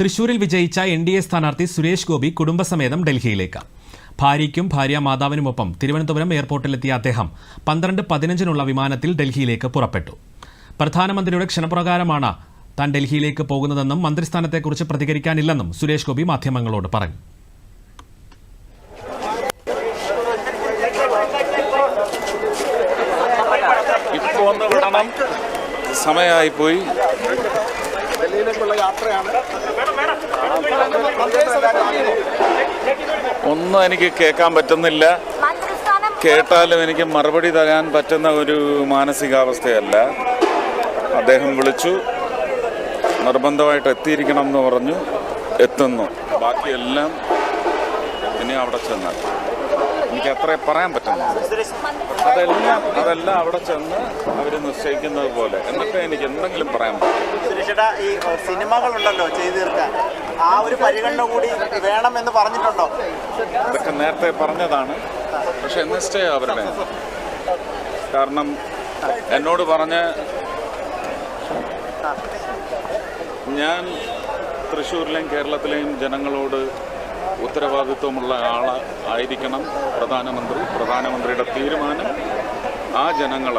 തൃശൂരിൽ വിജയിച്ച N D A സ്ഥാനാർത്ഥി സുരേഷ് ഗോപി കുടുംബസമേതം ഡൽഹിയിലേക്ക്. ഭാര്യയ്ക്കും ഭാര്യ മാതാവിനുമൊപ്പം തിരുവനന്തപുരം എയർപോർട്ടിലെത്തിയ അദ്ദേഹം പന്ത്രണ്ട് പതിനഞ്ചിനുള്ള വിമാനത്തിൽ ഡൽഹിയിലേക്ക് പുറപ്പെട്ടു. പ്രധാനമന്ത്രിയുടെ ക്ഷണപ്രകാരമാണ് താൻ ഡൽഹിയിലേക്ക് പോകുന്നതെന്നും മന്ത്രിസ്ഥാനത്തെക്കുറിച്ച് പ്രതികരിക്കാനില്ലെന്നും സുരേഷ് ഗോപി മാധ്യമങ്ങളോട് പറഞ്ഞു. ഇപ്പോൾ ഒന്ന് വിടണം. സമയമായി പോയി ഡൽഹിയിലേക്കുള്ള യാത്രയാണ് ഒന്നും എനിക്ക് കേൾക്കാൻ പറ്റുന്നില്ല. കേട്ടാലും എനിക്ക് മറുപടി തരാൻ പറ്റുന്ന ഒരു മാനസികാവസ്ഥയല്ല. അദ്ദേഹം വിളിച്ചു. നിർബന്ധമായിട്ട് എത്തിയിരിക്കണം എന്ന് പറഞ്ഞു. എത്തുന്നു. ബാക്കിയെല്ലാം ഇനി അവിടെ ചെന്നാൽ. എനിക്ക് അത്രേ പറയാൻ പറ്റുന്നു അതെല്ലാം അതെല്ലാം അവിടെ ചെന്ന് അവർ നിശ്ചയിക്കുന്നത് പോലെ. എന്നിട്ട് എനിക്ക് എന്തെങ്കിലും പറയാൻ പറ്റും. ഈ സിനിമകളുണ്ടല്ലോ ചെയ്തു തീർക്കാൻ. ആ ഒരു പരിഗണന കൂടി വേണമെന്ന് പറഞ്ഞിട്ടുണ്ടോ? ഇതൊക്കെ നേരത്തെ പറഞ്ഞതാണ്. പക്ഷെ നിശ്ചയ അവരുടെ കാരണം എന്നോട് പറഞ്ഞ് ഞാൻ തൃശ്ശൂരിലെയും കേരളത്തിലെയും ജനങ്ങളോട് ഉത്തരവാദിത്വമുള്ള ആൾ ആയിരിക്കണം പ്രധാനമന്ത്രി. പ്രധാനമന്ത്രിയുടെ തീരുമാനം ആ ജനങ്ങൾ